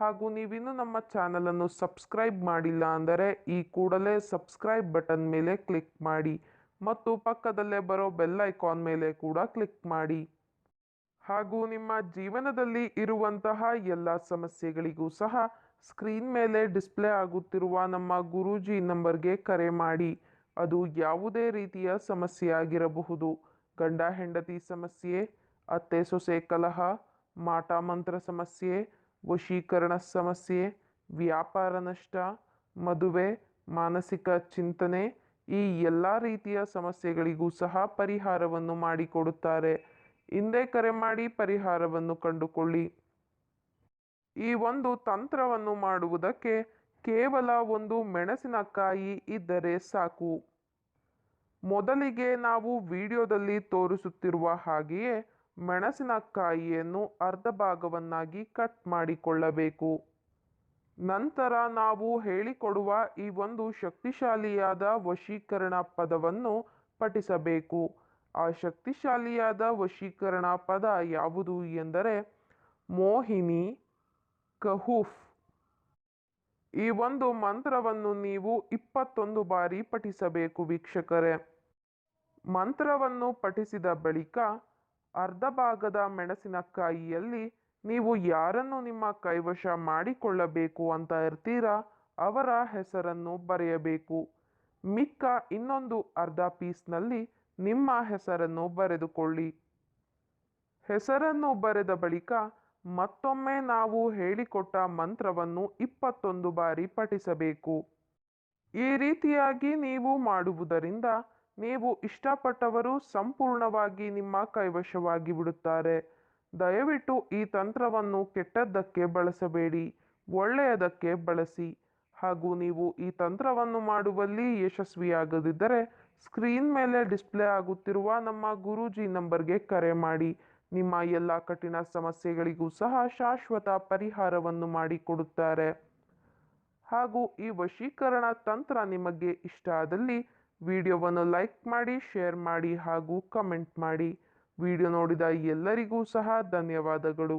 ಹಾಗೂ ನೀವಿನ್ನೂ ನಮ್ಮ ಚಾನಲನ್ನು ಸಬ್ಸ್ಕ್ರೈಬ್ ಮಾಡಿಲ್ಲ ಅಂದರೆ ಈ ಕೂಡಲೇ ಸಬ್ಸ್ಕ್ರೈಬ್ ಬಟನ್ ಮೇಲೆ ಕ್ಲಿಕ್ ಮಾಡಿ ಮತ್ತು ಪಕ್ಕದಲ್ಲೇ ಬರೋ ಬೆಲ್ ಐಕಾನ್ ಮೇಲೆ ಕೂಡ ಕ್ಲಿಕ್ ಮಾಡಿ. ಹಾಗೂ ನಿಮ್ಮ ಜೀವನದಲ್ಲಿ ಇರುವಂತಹ ಎಲ್ಲ ಸಮಸ್ಯೆಗಳಿಗೂ ಸಹ ಸ್ಕ್ರೀನ್ ಮೇಲೆ ಡಿಸ್ಪ್ಲೇ ಆಗುತ್ತಿರುವ ನಮ್ಮ ಗುರೂಜಿ ನಂಬರ್ಗೆ ಕರೆ ಮಾಡಿ. ಅದು ಯಾವುದೇ ರೀತಿಯ ಸಮಸ್ಯೆ ಆಗಿರಬಹುದು. ಗಂಡ ಹೆಂಡತಿ ಸಮಸ್ಯೆ, ಅತ್ತೆ ಸೊಸೆ ಕಲಹ, ಮಾಟ ಮಂತ್ರ ಸಮಸ್ಯೆ ವಶೀಕರಣ ಸಮಸ್ಯೆ, ವ್ಯಾಪಾರ ನಷ್ಟ, ಮದುವೆ, ಮಾನಸಿಕ ಚಿಂತನೆ ಈ ಎಲ್ಲ ರೀತಿಯ ಸಮಸ್ಯೆಗಳಿಗೂ ಸಹ ಪರಿಹಾರವನ್ನು ಮಾಡಿಕೊಡುತ್ತಾರೆ. ಹಿಂದೆ ಕರೆ ಮಾಡಿ ಪರಿಹಾರವನ್ನು ಕಂಡುಕೊಳ್ಳಿ. ಈ ಒಂದು ತಂತ್ರವನ್ನು ಮಾಡುವುದಕ್ಕೆ ಕೇವಲ ಒಂದು ಮೆಣಸಿನಕಾಯಿ ಇದ್ದರೆ ಸಾಕು. ಮೊದಲಿಗೆ ನಾವು ವಿಡಿಯೋದಲ್ಲಿ ತೋರಿಸುತ್ತಿರುವ ಹಾಗೆಯೇ ಮೆಣಸಿನಕಾಯಿಯನ್ನು ಅರ್ಧ ಭಾಗವನ್ನಾಗಿ ಕಟ್ ಮಾಡಿಕೊಳ್ಳಬೇಕು. ನಂತರ ನಾವು ಹೇಳಿಕೊಡುವ ಈ ಒಂದು ಶಕ್ತಿಶಾಲಿಯಾದ ವಶೀಕರಣ ಪದವನ್ನು ಪಠಿಸಬೇಕು. ಆ ಶಕ್ತಿಶಾಲಿಯಾದ ವಶೀಕರಣ ಪದ ಯಾವುದು ಎಂದರೆ ಮೋಹಿನಿ ಕಹುಫ್. ಈ ಒಂದು ಮಂತ್ರವನ್ನು ನೀವು ಇಪ್ಪತ್ತೊಂದು ಬಾರಿ ಪಠಿಸಬೇಕು ವೀಕ್ಷಕರೇ. ಮಂತ್ರವನ್ನು ಪಠಿಸಿದ ಬಳಿಕ ಅರ್ಧ ಭಾಗದ ಮೆಣಸಿನಕಾಯಿಯಲ್ಲಿ ನೀವು ಯಾರನ್ನು ನಿಮ್ಮ ಕೈವಶ ಮಾಡಿಕೊಳ್ಳಬೇಕು ಅಂತ ಇರ್ತೀರಾ ಅವರ ಹೆಸರನ್ನು ಬರೆಯಬೇಕು. ಮಿಕ್ಕ ಇನ್ನೊಂದು ಅರ್ಧ ಪೀಸ್ನಲ್ಲಿ ನಿಮ್ಮ ಹೆಸರನ್ನು ಬರೆದುಕೊಳ್ಳಿ. ಹೆಸರನ್ನು ಬರೆದ ಬಳಿಕ ಮತ್ತೊಮ್ಮೆ ನಾವು ಹೇಳಿಕೊಟ್ಟ ಮಂತ್ರವನ್ನು ಇಪ್ಪತ್ತೊಂದು ಬಾರಿ ಪಠಿಸಬೇಕು. ಈ ರೀತಿಯಾಗಿ ನೀವು ಮಾಡುವುದರಿಂದ ನೀವು ಇಷ್ಟಪಟ್ಟವರು ಸಂಪೂರ್ಣವಾಗಿ ನಿಮ್ಮ ಕೈವಶವಾಗಿ ಬಿಡುತ್ತಾರೆ. ದಯವಿಟ್ಟು ಈ ತಂತ್ರವನ್ನು ಕೆಟ್ಟದ್ದಕ್ಕೆ ಬಳಸಬೇಡಿ, ಒಳ್ಳೆಯದಕ್ಕೆ ಬಳಸಿ. ಹಾಗೂ ನೀವು ಈ ತಂತ್ರವನ್ನು ಮಾಡುವಲ್ಲಿ ಯಶಸ್ವಿಯಾಗದಿದ್ದರೆ ಸ್ಕ್ರೀನ್ ಮೇಲೆ ಡಿಸ್ಪ್ಲೇ ಆಗುತ್ತಿರುವ ನಮ್ಮ ಗುರೂಜಿ ನಂಬರ್ಗೆ ಕರೆ ಮಾಡಿ. ನಿಮ್ಮ ಎಲ್ಲ ಕಠಿಣ ಸಮಸ್ಯೆಗಳಿಗೂ ಸಹ ಶಾಶ್ವತ ಪರಿಹಾರವನ್ನು ಮಾಡಿಕೊಡುತ್ತಾರೆ. ಹಾಗೂ ಈ ವಶೀಕರಣ ತಂತ್ರ ನಿಮಗೆ ಇಷ್ಟ ಆದಲ್ಲಿ ವಿಡಿಯೋವನ್ನು ಲೈಕ್ ಮಾಡಿ ಶೇರ್ ಮಾಡಿ ಹಾಗೂ ಕಮೆಂಟ್ ಮಾಡಿ. ವಿಡಿಯೋ ನೋಡಿದ ಎಲ್ಲರಿಗೂ ಸಹ ಧನ್ಯವಾದಗಳು.